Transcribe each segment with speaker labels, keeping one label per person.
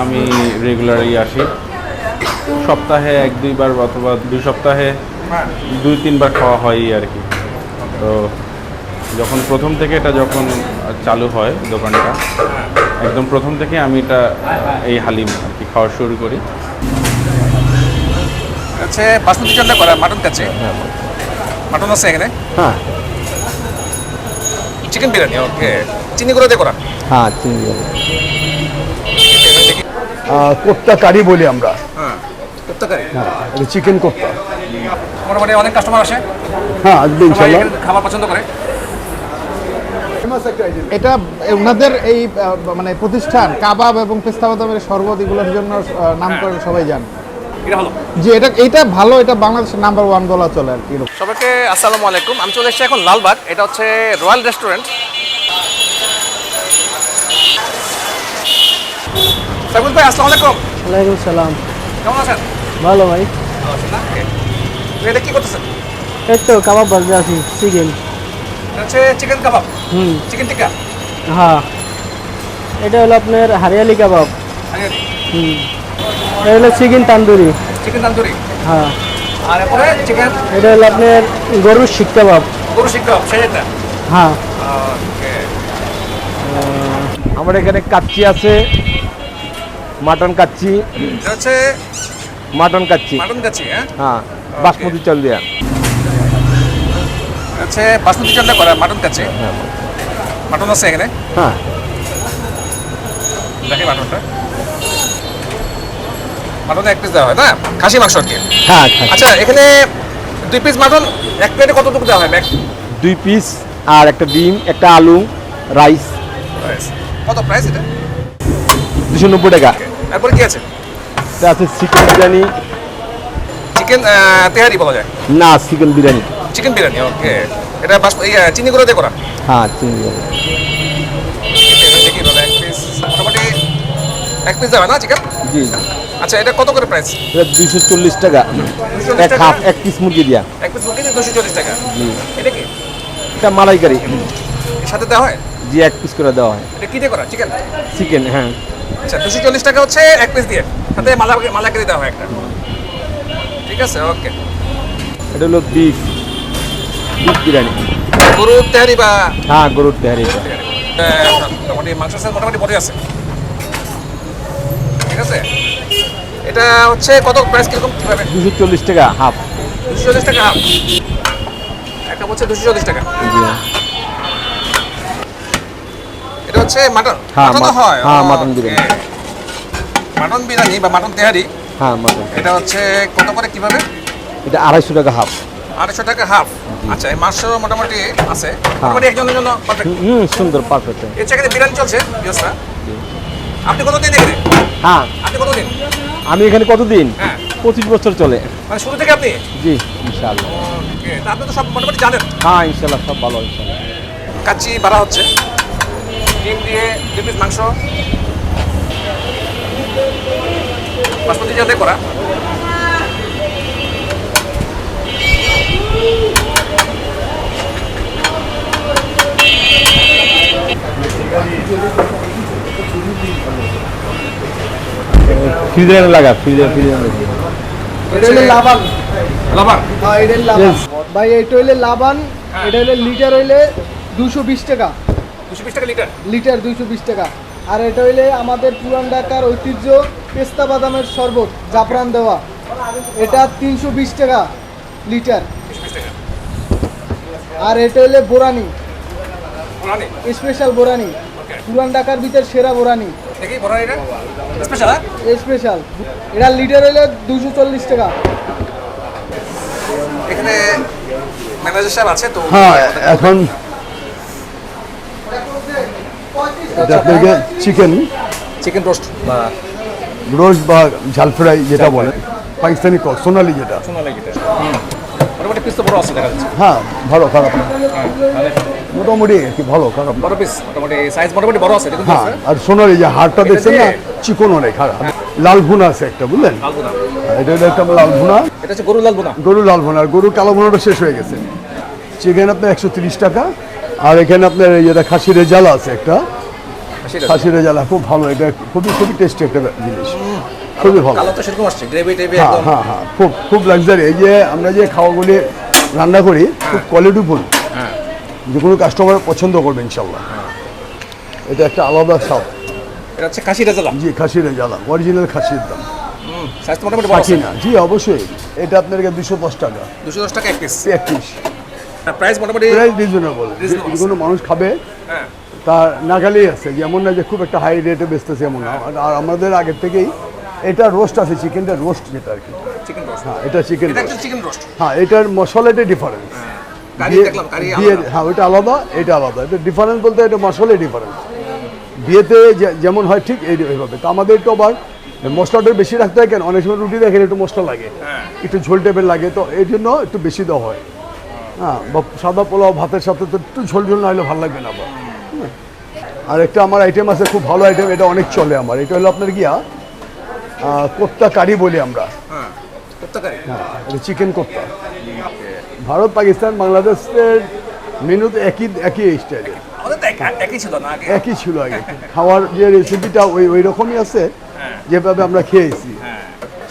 Speaker 1: আমি রেগুলারই আসি। সপ্তাহে এক দুইবার অথবা দুই সপ্তাহে দুই তিনবার খাওয়া হয়ই আর কি। তো যখন প্রথম থেকে এটা যখন চালু হয় দোকানটা একদম প্রথম থেকে আমি এটা এই হালিম আর কি খাওয়া শুরু করি।
Speaker 2: হচ্ছে বাসমতি চালটা করা মাটন কাছে? মাটন আছে এখানে?
Speaker 3: হ্যাঁ।
Speaker 2: চিকেন বিরিয়ানি ওকে চিনি করে দিয়ে করা?
Speaker 3: হ্যাঁ চিনি। কোপ্তা কারি বলি আমরা।
Speaker 2: হ্যাঁ কারি
Speaker 3: হ্যাঁ চিকেন কোপ্তা।
Speaker 2: মোটামুটি অনেক কাস্টমার আসে।
Speaker 3: হ্যাঁ আসবে ইনশাল্লাহ
Speaker 2: খাবার পছন্দ করে।
Speaker 4: এটা ওনাদের এই মানে প্রতিষ্ঠান কাবাব এবং পেস্তা বাদামের শরবত এগুলোর জন্য নাম করে সবাই জানে। যে এটা এটা ভালো এটা বাংলাদেশের নাম্বার ওয়ান বলা চলে আর কি।
Speaker 2: সবাইকে আসসালামু আলাইকুম। আমি চলে এসেছি এখন লালবাগ। এটা হচ্ছে রয়্যাল রেস্টুরেন্ট সাইবুল ভাই আসসালামু আলাইকুম।
Speaker 5: ওয়ালাইকুম সালাম।
Speaker 2: কেমন আছেন?
Speaker 5: ভালো ভাই।
Speaker 2: এটা কি করতেছেন?
Speaker 5: এই তো কাবাব বাজতে আছি চিকেন।
Speaker 2: হচ্ছে চিকেন কাবাব?
Speaker 5: হুম।
Speaker 2: চিকেন টিক্কা?
Speaker 5: হ্যাঁ। এটা হলো আপনার হারিয়ালি কাবাব। হুম। এটা হলো চিকেন তান্দুরি।
Speaker 2: চিকেন তান্দুরি?
Speaker 5: হ্যাঁ।
Speaker 2: আর এরপরে চিকেন?
Speaker 5: এটা হলো আপনার গরুর শিক কাবাব।
Speaker 2: গরু শিক কাবাব সেই এটা
Speaker 5: হ্যাঁ।
Speaker 3: আমার এখানে কাচ্চি আছে মাটন কাচ্চি।
Speaker 2: এটা হচ্ছে
Speaker 3: মাটন কাচ্চি।
Speaker 2: মাটন কাচ্ছি হ্যাঁ?
Speaker 3: হ্যাঁ বাসমতি চাল দেয়া।
Speaker 2: হচ্ছে বাসমতি চালটা করা মাটন কাচ্ছি
Speaker 3: হ্যাঁ
Speaker 2: মাটন। আছে এখানে?
Speaker 3: হ্যাঁ।
Speaker 2: দেখি মাটনটা। মাটন এক পিস দেওয়া হয় না? খাসি মাংস আর কি?
Speaker 3: হ্যাঁ।
Speaker 2: আচ্ছা এখানে দুই পিস মাটন এক প্লেটে কতটুকু দেওয়া হয় এক
Speaker 3: দুই পিস আর একটা ডিম একটা আলু রাইস
Speaker 2: কত প্রাইস এটা?
Speaker 3: দুশো নব্বই টাকা।
Speaker 2: তারপরে কি আছে?
Speaker 3: আছে চিকেন বিরিয়ানি।
Speaker 2: চিকেন তেহারি বলা যায়?
Speaker 3: না chicken biryani.
Speaker 2: Chicken biryani okay. এটা বাস চিনি করে দিয়ে করা?
Speaker 3: হ্যাঁ
Speaker 2: এক পিস মোটামুটি এক পিস দেওয়া না চিকেন?
Speaker 3: জি
Speaker 2: আচ্ছা এটা কত করে প্রাইস
Speaker 3: এটা দুইশো চল্লিশ টাকা। এক হাফ এক পিস মুরগি দিয়া।
Speaker 2: এক পিস মুরগি দুশো চল্লিশ টাকা?
Speaker 3: জি।
Speaker 2: এটা কি?
Speaker 3: এটা মালাইকারি।
Speaker 2: সাথে দেওয়া হয়?
Speaker 3: জি এক পিস করে দেওয়া হয়।
Speaker 2: এটা কি দিয়ে করা? চিকেন?
Speaker 3: চিকেন হ্যাঁ।
Speaker 2: আচ্ছা দুশো চল্লিশ টাকা হচ্ছে এক পিস দিয়ে। সাথে মালা মালাকারি দেওয়া হয় একটা। ঠিক আছে ওকে।
Speaker 3: এটা হলো বিফ বিফ বিরিয়ানি।
Speaker 2: গরু তেহারি বা
Speaker 3: হ্যাঁ গরুর তেহারি।
Speaker 2: মোটামুটি মাংস মোটামুটি বড়ই আছে। ঠিক আছে? এটা হচ্ছে কত প্রাইস কীরকম? কীভাবে?
Speaker 3: দুশো চল্লিশ টাকা হাফ
Speaker 2: দুশো চল্লিশ টাকা হাফ একটা হচ্ছে দুশো চল্লিশ টাকা। এটা হচ্ছে মাটন?
Speaker 3: হ্যাঁ,
Speaker 2: মাটন হয়।
Speaker 3: হ্যাঁ, মাটন বিরিয়ানি।
Speaker 2: মাটন বিরিয়ানি বা মাটন তেহারি?
Speaker 3: হ্যাঁ মাটন।
Speaker 2: এটা হচ্ছে কত করে কীভাবে?
Speaker 3: এটা আড়াইশো টাকা হাফ।
Speaker 2: আড়াইশো টাকা হাফ। আচ্ছা এই মোটামুটি আছে। মোটামুটি একজনের জন্য পারফেক্ট
Speaker 3: হুম সুন্দর পারফেক্ট
Speaker 2: জায়গায় বিরিয়ানি চলছে আপনি কতদিন এখানে?
Speaker 3: হ্যাঁ।
Speaker 2: আপনি কতদিন?
Speaker 3: আমি এখানে কতদিন?
Speaker 2: হ্যাঁ।
Speaker 3: পঁচিশ বছর চলে।
Speaker 2: মানে শুরু থেকে আপনি?
Speaker 3: জি ইনশাআল্লাহ।
Speaker 2: আপনি তো সব মোটামুটি জানেন।
Speaker 3: হ্যাঁ ইনশাআল্লাহ সব ভালো ইনশাআল্লাহ।
Speaker 2: কাচ্চি বাড়া হচ্ছে। ডিম দিয়ে দুই পিস মাংস। বাসমতি যাতে করা।
Speaker 3: ফ্রিজে লাগা ফ্রিজে ফ্রিজে
Speaker 4: হ্যাঁ এটা লাবান। ভাই এটা হইলে লাবান এটা লিটার হইলে দুশো বিশ টাকা।
Speaker 2: দুশো বিশ টাকা লিটার?
Speaker 4: লিটার দুইশো বিশ টাকা। আর এটা হইলে আমাদের পুরান ঢাকার ঐতিহ্য পেস্তা বাদামের শরবত জাফরান দেওয়া। এটা তিনশো বিশ টাকা লিটার। আর এটা হইলে বোরানি। স্পেশাল বোরানি। পুরান ঢাকার ভিতর সেরা বোরানি।
Speaker 2: দেখি বড় এটা? স্পেশাল হ্যাঁ?
Speaker 4: স্পেশাল। এটা লিটার হইলে দুশো চল্লিশ টাকা।
Speaker 2: এখানে ম্যানেজার সাহেব আছে তো
Speaker 3: হ্যাঁ এখন এটা আপনাকে চিকেন
Speaker 2: চিকেন রোস্ট বা
Speaker 3: রোস্ট বা ঝাল ফ্রাই যেটা বলে। পাকিস্তানি ক সোনালি যেটা।
Speaker 2: শোনা লাগে মোটামুটি পিস তো বড় আছে দেখা যাচ্ছে।
Speaker 3: হ্যাঁ ভালো খারাপ না। মোটামুটি আর কি ভালো খারাপ
Speaker 2: বড় পিস মোটামুটি সাইজ মোটামুটি বড় আছে দেখুন
Speaker 3: হ্যাঁ আর সোনালি যে হাড়টা দেখছেন না চিকন অনেক খারাপ। লাল ভুনা আছে একটা বুঝলেন? এটা হলো একটা লাল ভুনা।
Speaker 2: এটা হচ্ছে গরু লাল বোনা
Speaker 3: গরু লাল ভুনা। আর গরু কালো ভুনাটা শেষ হয়ে গেছে। চিকেন আপনার একশো তিরিশ টাকা। আর এখানে আপনার যেটা খাসির রেজালা আছে একটা।
Speaker 2: খাসির
Speaker 3: খাসির রেজালা খুব ভালো এটা খুবই খুবই টেস্টি একটা জিনিস। খুবই ভালো।
Speaker 2: কালো তো সেরকম আসছে গ্রেভি টেভি
Speaker 3: হ্যাঁ
Speaker 2: একদম।
Speaker 3: হ্যাঁ হ্যাঁ খুব খুব লাক্সারি এই যে আমরা যে খাওয়াগুলি রান্না করি খুব কোয়ালিটিফুল
Speaker 2: হ্যাঁ।
Speaker 3: যে কোনো কাস্টমার পছন্দ করবে ইনশাল্লাহ এটা একটা আলাদা স্বাদ।
Speaker 2: এটা হচ্ছে খাসি রেজালা
Speaker 3: জি খাসির রেজালা অরিজিনাল খাসির দাম।
Speaker 2: তো মোটামুটি
Speaker 3: খাসি না জি অবশ্যই। এটা আপনাকে দুশো দশ টাকা।
Speaker 2: দুশো দশ টাকা এক পিস
Speaker 3: এক পিস
Speaker 2: প্রাইস মোটামুটি
Speaker 3: প্রাইস রিজনেবল কোনো মানুষ খাবে।
Speaker 2: হ্যাঁ।
Speaker 3: তার নাগালেই আছে। যেমন না যে খুব একটা হাই রেটে বেচতেছে এমন না। আর- আমাদের আগের থেকেই এটা রোস্ট আছে চিকেনটা রোস্ট যেটা আর কি। হ্যাঁ এটা চিকেন
Speaker 2: রোস্ট
Speaker 3: হ্যাঁ এটার মশলাটা ডিফারেন্স
Speaker 2: আলাদা।
Speaker 3: হ্যাঁ ওটা আলাদা এটা আলাদা। এটা ডিফারেন্স বলতে এটা মশলাই ডিফারেন্স বিয়েতে যেমন হয় ঠিক এইভাবে। তো আমাদের একটু আবার মশলাটা বেশি রাখতে হয় কেন? অনেক সময় রুটি দেখেন একটু মশলা লাগে।
Speaker 2: হ্যাঁ।
Speaker 3: একটু ঝোল টেপের লাগে তো এই জন্য একটু বেশি দেওয়া হয়। হ্যাঁ বা সাদা পোলাও ভাতের সাথে তো একটু ঝোল ঝোল না হলে ভালো লাগবে না আবার। আর একটা আমার আইটেম আছে খুব ভালো আইটেম এটা অনেক চলে আমার। এটা হলো আপনার গিয়া কোপ্তা কারি বলি আমরা।
Speaker 2: হ্যাঁ কারি।
Speaker 3: হ্যাঁ চিকেন কোপ্তা। ভারত পাকিস্তান বাংলাদেশের মেনু তো একই একই স্টাইলের
Speaker 2: একই ছিল আগে।
Speaker 3: খাওয়ার যে রেসিপিটা ওই ওই রকমই আছে যেভাবে আমরা খেয়েছি।
Speaker 2: হ্যাঁ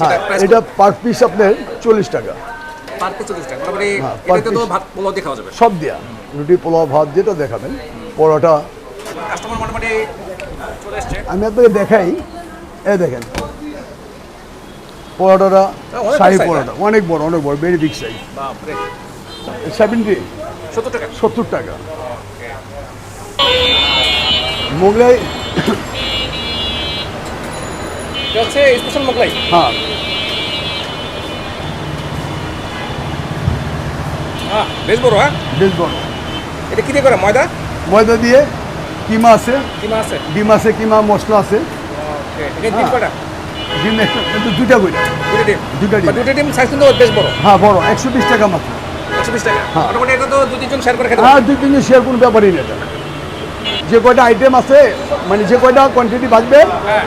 Speaker 3: হ্যাঁ এটা পার পিস আপনার চল্লিশ টাকা। হ্যাঁ, সব দেয়া। রুটি পোলাও ভাত যেটা দেখাবেন পরোটা আমি আপনাকে দেখাই। এ দেখেন। পরোটাটা শাহি পরোটা অনেক বড় অনেক বড় ভেরি বিগ সাইজ সেভেন্টি
Speaker 2: সত্তর টাকা।
Speaker 3: সত্তর টাকা। মোগলাই।
Speaker 2: হচ্ছে স্পেশাল মোগলাই?
Speaker 3: হ্যাঁ।
Speaker 2: হ্যাঁ বেশ বড় হ্যাঁ?
Speaker 3: বেশ বড়।
Speaker 2: এটা কি দিয়ে করে? ময়দা?
Speaker 3: ময়দা দিয়ে কিমা আছে?
Speaker 2: কিমা আছে?
Speaker 3: ডিম আছে কিমা মশলা আছে।
Speaker 2: ডিম
Speaker 3: একটা একটা দুইটা কইটা
Speaker 2: দুটো ডিম।
Speaker 3: দুটা ডিম।
Speaker 2: সাইজ কিন্তু বেশ বড়।
Speaker 3: হ্যাঁ বড়। একশো বিশ টাকা মাত্র।
Speaker 2: একশো বিশ টাকা?
Speaker 3: হ্যাঁ।
Speaker 2: মোটামুটি এটা তো দু তিনজন শেয়ার করে খেতে
Speaker 3: হ্যাঁ দুই তিনজন শেয়ার কোনো ব্যাপারই না এটা। যে কয়টা আইটেম আছে মানে যে কয়টা কোয়ান্টিটি বাঁচবে
Speaker 2: হ্যাঁ।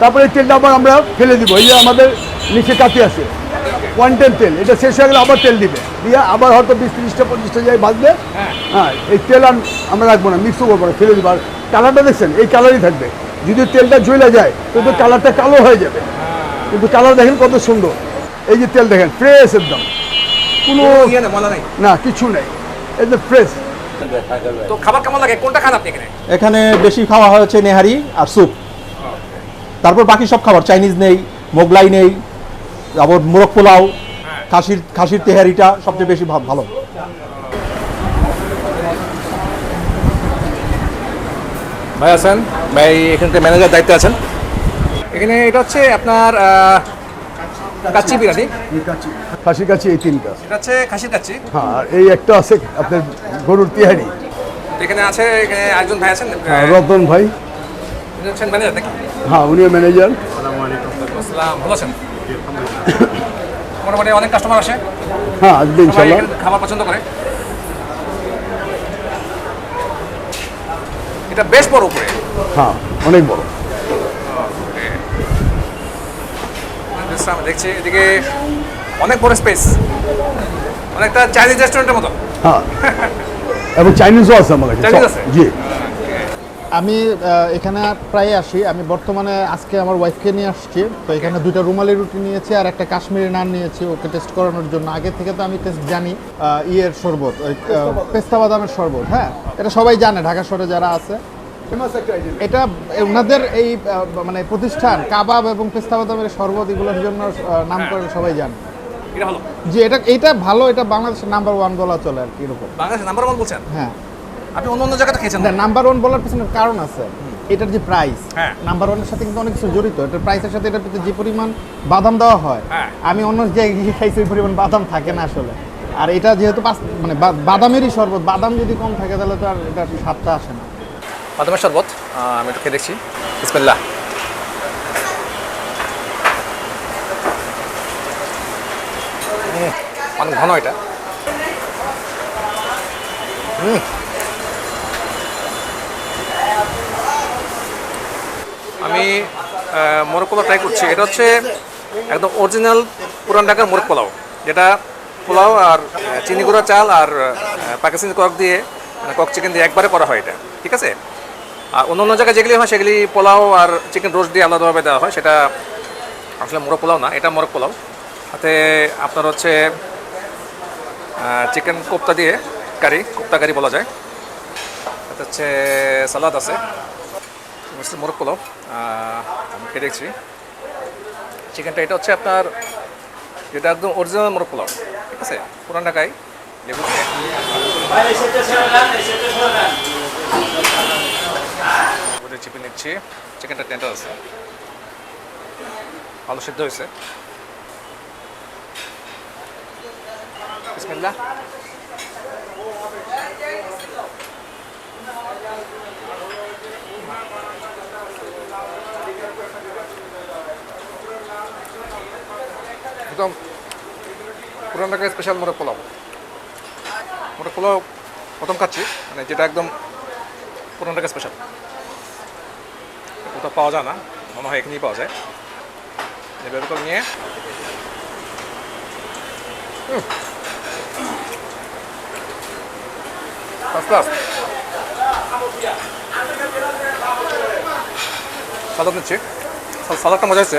Speaker 3: তারপরে তেলটা আবার আমরা ফেলে দিব। এই যে আমাদের নিচে কাতি আছে। কোয়ান্টেন তেল। এটা শেষ হয়ে গেলে আবার তেল দিবে। দিয়ে আবার হয়তো বিশ তিরিশটা পঁচিশটা যাই বাঁচবে
Speaker 2: হ্যাঁ।
Speaker 3: হ্যাঁ এই তেল আর আমরা রাখব না মিক্সও করব না ফেলে দিব। আর কালারটা দেখছেন? এই কালারই থাকবে। যদি তেলটা জ্বলে যায় কিন্তু কালারটা কালো হয়ে যাবে। কিন্তু কালার দেখেন কত সুন্দর। এই যে তেল দেখেন ফ্রেশ একদম। কোনো
Speaker 2: ইয়ে না মজা নাই।
Speaker 3: না কিছু নেই। একদম ফ্রেশ
Speaker 2: তো খাবার কেমন লাগে? কোনটা খান আপনি এখানে?
Speaker 6: এখানে বেশি খাওয়া হয় হচ্ছে নেহারি আর স্যুপ তারপর বাকি সব খাবার চাইনিজ নেই মোগলাই নেই আবার মোরগ পোলাও খাসির খাসির তেহারিটা সবচেয়ে বেশি ভালো।
Speaker 2: ভাই আছেন? ভাই এখানকার ম্যানেজার দায়িত্বে আছেন? এখানে এটা হচ্ছে আপনার কাচ্চি বিরিয়ানি।
Speaker 3: খাসি কাছি এই তিনটা।
Speaker 2: এটা হচ্ছে খাসির কাচ্চি।
Speaker 3: হ্যাঁ এই একটা আছে আপনার গরুর তিহারি।
Speaker 2: এখানে আছে এখানে একজন ভাই আছেন
Speaker 3: হ্যাঁ, রতন ভাই।
Speaker 2: ম্যানেজার
Speaker 3: হ্যাঁ উনিও ম্যানেজার।
Speaker 2: আসসালাম ভালো আছেন? মোটামুটি অনেক কাস্টমার আসে।
Speaker 3: হ্যাঁ আসবে ইনশাল্লাহ।
Speaker 2: খাবার পছন্দ করে। এটা বেশ বড় উপরে।
Speaker 3: হ্যাঁ অনেক বড়।
Speaker 2: দেখছি এদিকে অনেক বড় স্পেস অনেকটা চাইনিজ রেস্টুরেন্টের মতো।
Speaker 3: হ্যাঁ। এবং চাইনিজও আছে আমার কাছে? জি।
Speaker 7: আমি এখানে প্রায় আসি। আমি বর্তমানে আজকে আমার ওয়াইফকে নিয়ে আসছি। তো এখানে দুইটা রুমালি রুটি নিয়েছি আর একটা কাশ্মীরি নান নিয়েছি ওকে টেস্ট করানোর জন্য। আগে থেকে তো আমি টেস্ট জানি ইয়ের শরবত ওই পেস্তা বাদামের শরবত হ্যাঁ? এটা সবাই জানে ঢাকা শহরে যারা আছে। এটা ওনাদের এই মানে প্রতিষ্ঠান কাবাব এবং পেস্তা বাদামের শরবত এগুলোর জন্য নাম করে সবাই জানে। যে এটা এটা ভালো এটা বাংলাদেশের নাম্বার ওয়ান বলা চলে আর কি এরকম।
Speaker 2: বাংলাদেশ নাম্বার ওয়ান বলছেন?
Speaker 7: হ্যাঁ।
Speaker 2: আপনি অন্য অন্য জায়গাতে খেয়েছেন
Speaker 7: না? নাম্বার ওয়ান বলার পিছনে কারণ আছে। এটার যে প্রাইস
Speaker 2: হ্যাঁ।
Speaker 7: নাম্বার ওয়ানের সাথে কিন্তু অনেক কিছু জড়িত। এটার প্রাইসের সাথে এটার যে পরিমাণ বাদাম দেওয়া হয়
Speaker 2: হ্যাঁ।
Speaker 7: আমি অন্য জায়গায় গিয়ে খাইছি ওই পরিমাণ বাদাম থাকে না আসলে। আর এটা যেহেতু মানে বাদামেরই শরবত বাদাম যদি কম থাকে তাহলে তো আর এটা স্বাদটা আসে না।
Speaker 2: বাদামের শরবত আমি একটু খেয়ে দেখছি। বিসমিল্লাহ। অনেক ঘন এটা। উম। আমি মোরগ ট্রাই করছি। এটা হচ্ছে একদম অরিজিনাল পুরান ঢাকার মোরগ পোলাও, যেটা পোলাও আর চিনি গুঁড়া, চাল আর পাকিস্তানি কক দিয়ে মানে কক চিকেন দিয়ে একবারে করা হয় এটা, ঠিক আছে? আর অন্য অন্য জায়গায় যেগুলি হয়, সেগুলি পোলাও আর চিকেন রোস্ট দিয়ে আলাদাভাবে দেওয়া হয়, সেটা আসলে মোরগ পোলাও না, এটা মোরগ পোলাও। হাতে আপনার হচ্ছে চিকেন কোপ্তা দিয়ে কারি কোপ্তা কারি বলা যায়। তাতে হচ্ছে সালাদ আছে। হচ্ছে মোরগ পোলাও আমি খেয়ে দেখছি। চিকেনটা, এটা হচ্ছে আপনার, যেটা একদম অরিজিনাল মোরগ পোলাও ঠিক আছে? পুরান ঢাকায়, লেবু। চিপে নিচ্ছি, চিকেনটা টেন্ডার আছে। ভালো সিদ্ধ হয়েছে। বিসমিল্লাহ। একদম পুরান ঢাকায় স্পেশাল মোরগ পোলাও। মোরগ পোলাও প্রথম খাচ্ছি মানে যেটা একদম পুরান ঢাকা স্পেশাল কোথাও পাওয়া যায় না, মনে হয় এখানেই পাওয়া যায়। এবার করে নিয়ে সালাদ নিচ্ছি। সাদাটা মজা হয়েছে।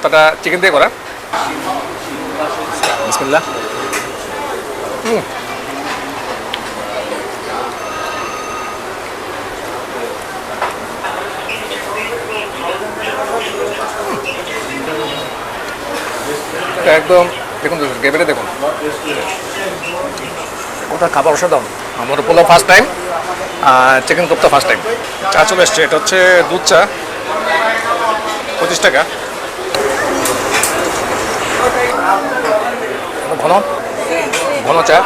Speaker 2: কোপ্তাটা চিকেন দিয়ে করা। একদম দেখুন গ্রেভিটা দেখুন। ওটা খাবার অসাধারণ। আমার পোলাও ফার্স্ট টাইম আর চিকেন কোপ্তা ফার্স্ট টাইম চা চলে এসছে এটা হচ্ছে দুধ চা পঁচিশ টাকা। ঘন ঘন চা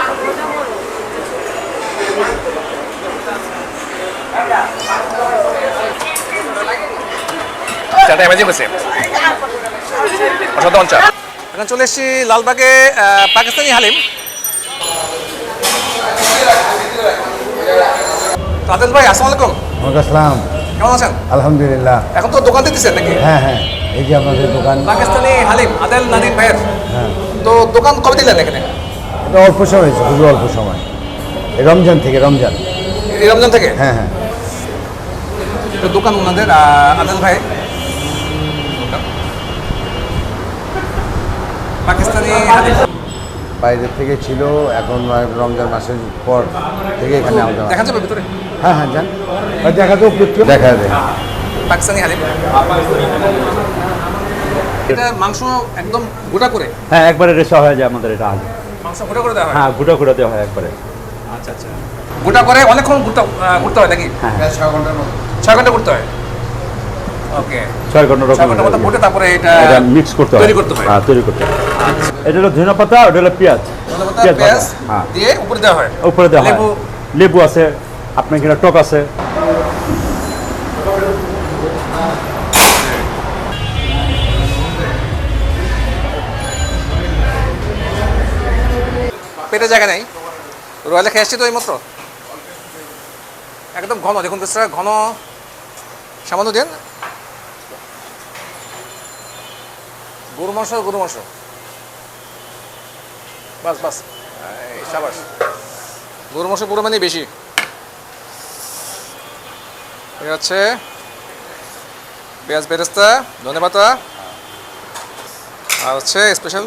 Speaker 2: চাটা অ্যামেজিং হয়েছে অসাধারণ চা এখন চলে এসেছি লালবাগে পাকিস্তানি হালিম। রাজেশ ভাই আসসালামু আলাইকুম।
Speaker 8: আসসালাম।
Speaker 2: কেমন আছেন?
Speaker 8: আলহামদুলিল্লাহ।
Speaker 2: এখন তো দোকান দিতেছেন নাকি?
Speaker 8: হ্যাঁ হ্যাঁ এই যে আপনাদের দোকান।
Speaker 2: পাকিস্তানি হালিম আদেল নাদিম ভাইয়ের।
Speaker 8: হ্যাঁ।
Speaker 2: তো দোকান কবে দিলেন এখানে?
Speaker 8: এটা অল্প সময় হয়েছে খুবই অল্প সময়। এই রমজান থেকে রমজান।
Speaker 2: এই রমজান থেকে?
Speaker 8: হ্যাঁ হ্যাঁ।
Speaker 2: তো দোকান ওনাদের আদেল ভাই। পাকিস্তানি
Speaker 8: বাইরে থেকে ছিল এখন রমজান মাসের পর থেকে এখানে আমাদের
Speaker 2: দেখা যাবে ভিতরে?
Speaker 8: হ্যাঁ হ্যাঁ যান। দেখা তো দেখা যাবে।
Speaker 2: পাকিস্তানি হালিম। এটা মাংস একদম গোটা করে?
Speaker 9: হ্যাঁ একবারে রেশা হয়ে যায় আমাদের এটা আলু।
Speaker 2: মাংস গোটা করে দেওয়া হয়?
Speaker 9: হ্যাঁ গুঁড়ো করে দেওয়া হয় একবারে।
Speaker 2: আচ্ছা আচ্ছা। গোটা করে অনেকক্ষণ ঘুরতে ঘুরতে হয় নাকি?
Speaker 9: হ্যাঁ।
Speaker 2: ছয় ঘণ্টা ঘুরতে হয়? ওকে।
Speaker 9: ছয় ঘণ্টা
Speaker 2: ছয় ঘণ্টা মতো
Speaker 9: রকম
Speaker 2: তারপরে এটা
Speaker 9: এটা মিক্স করতে হয়।
Speaker 2: তৈরি করতে হয়।
Speaker 9: হ্যাঁ তৈরি করতে হয়। এটা হলো ধনে পাতা ওটা হলো পেঁয়াজ হ্যাঁ।
Speaker 2: দিয়ে উপরে দেওয়া হয়।
Speaker 9: উপরে দেওয়া হয়।
Speaker 2: লেবু।
Speaker 9: লেবু আছে আপনার এখানে টক আছে।
Speaker 2: পেটে জায়গা নেই। রয়্যালে খেয়ে আসছি তো এই মাত্র একদম ঘন, দেখুন স্যার, ঘন। সামান্য দিন। গরু মাংস গরু মাংস। বাস বাস। সাবাস। গরু মাংস পুরো মানে বেশি। এই হচ্ছে পেঁয়াজ বেরেস্তা ধনে পাতা আর হচ্ছে স্পেশাল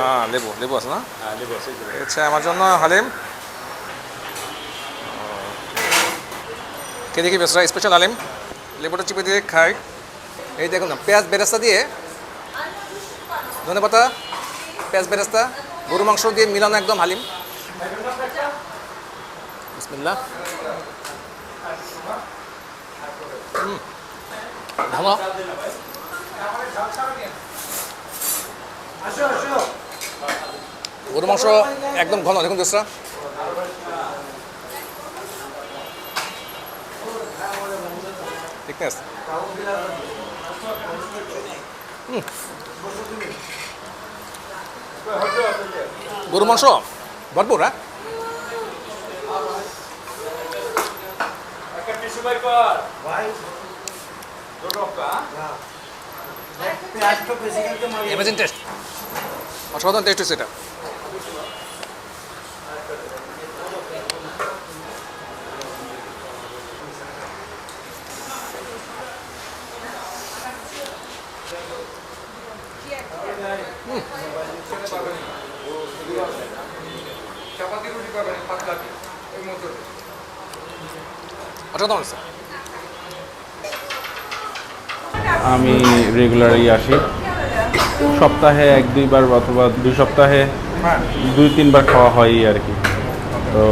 Speaker 2: হ্যাঁ লেবু লেবু আছে না? এই হচ্ছে আমার জন্য হালিম। কে দেখি বেসরা স্পেশাল হালিম। লেবুটা চিপে দিয়ে খাই। এই দেখুন না পেঁয়াজ বেরেস্তা দিয়ে ধনে পাতা পেঁয়াজ বেরেস্তা গরু মাংস দিয়ে মিলানো একদম হালিম। হুম, ভালো গরু মাংস একদম ঘন দেখুন দোসরা। গরু মাংস? ভরপুর হ্যাঁ? এমাজিন টেস্ট অসাধারণ টেস্ট হচ্ছে এটা
Speaker 1: আমি রেগুলারই আসি। সপ্তাহে এক, দুইবার অথবা দুই সপ্তাহে দুই, তিনবার খাওয়া হয়ই আর কি। তো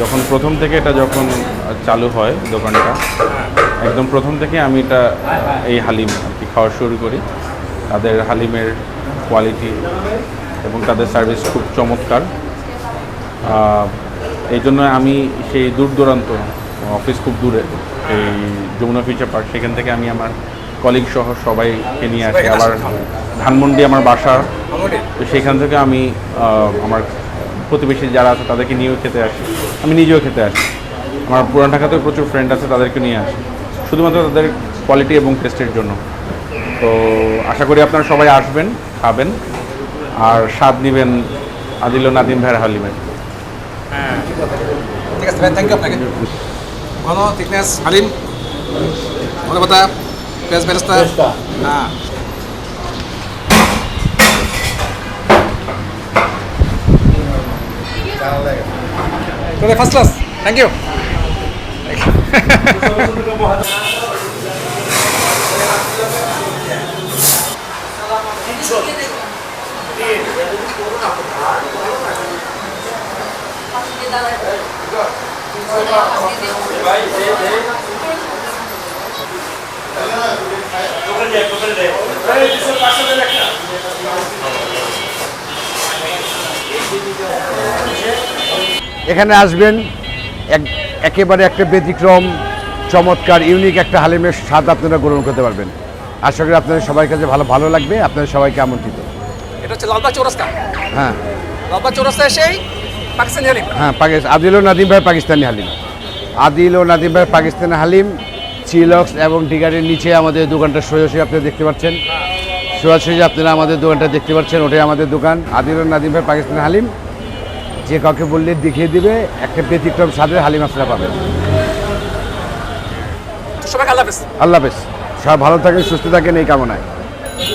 Speaker 1: যখন প্রথম থেকে এটা যখন চালু হয় দোকানটা, একদম প্রথম থেকে আমি এটা এই হালিম আর কি খাওয়া শুরু করি। তাদের হালিমের কোয়ালিটি এবং তাদের সার্ভিস খুব চমৎকার। এই জন্য আমি সেই দূর দূরান্ত অফিস খুব দূরে, এই যমুনা ফিচার পার্ক সেখান থেকে আমি আমার কলিগ সহ সবাইকে নিয়ে আসি। আবার ধানমন্ডি আমার বাসা। তো সেখান থেকে আমি আমার প্রতিবেশী যারা আছে তাদেরকে নিয়েও খেতে আসি। আমি নিজেও খেতে আসি। আমার পুরান ঢাকাতেও প্রচুর ফ্রেন্ড আছে তাদেরকে নিয়ে আসি। শুধুমাত্র তাদের কোয়ালিটি এবং টেস্টের জন্য। তো আশা করি আপনারা সবাই আসবেন খাবেন। আর স্বাদ নেবেন আদিল নাদিম ভাইয়ের হালিমের হ্যাঁ
Speaker 2: ঠিক আছে। ভাই থ্যাংক ইউ আপনাকে। ঘন থিকনেস হালিম। ধনে পাতা পেঁয়াজ বেরেস্তা হ্যাঁ তোদের ফার্স্ট ক্লাস থ্যাংক ইউ
Speaker 8: এখানে আসবেন এক একেবারে একটা ব্যতিক্রম চমৎকার ইউনিক একটা হালিমের স্বাদ আপনারা গ্রহণ করতে পারবেন। আশা করি আপনাদের সবার কাছে ভালো ভালো লাগবে আপনাদের সবাইকে আমন্ত্রিত।
Speaker 2: এটা হচ্ছে লালবাগ চৌরাস্তা।
Speaker 8: হ্যাঁ।
Speaker 2: লালবাগ চৌরাস্তা এসেই পাকিস্তানি হালিম।
Speaker 8: হ্যাঁ পাকিস্তান আদিল ও নাদিম ভাই পাকিস্তানি হালিম। আদিল ও নাদিম ভাই পাকিস্তানি হালিম চিলক্স এবং ডিগারের নিচে আমাদের দোকানটা সোজাসুজি আপনারা দেখতে পাচ্ছেন। সোজাসুজি আপনারা আমাদের দোকানটা দেখতে পাচ্ছেন ওটাই আমাদের দোকান। আদিল নাদিম ভাই পাকিস্তান হালিম। যে কাউকে বললে দেখিয়ে দিবে একটা ব্যতিক্রম স্বাদের হালিম আপনারা পাবেন।
Speaker 2: আল্লাহ হাফেজ।
Speaker 8: আল্লাহ হাফেজ। সব ভালো থাকেন সুস্থ থাকেন এই কামনায়।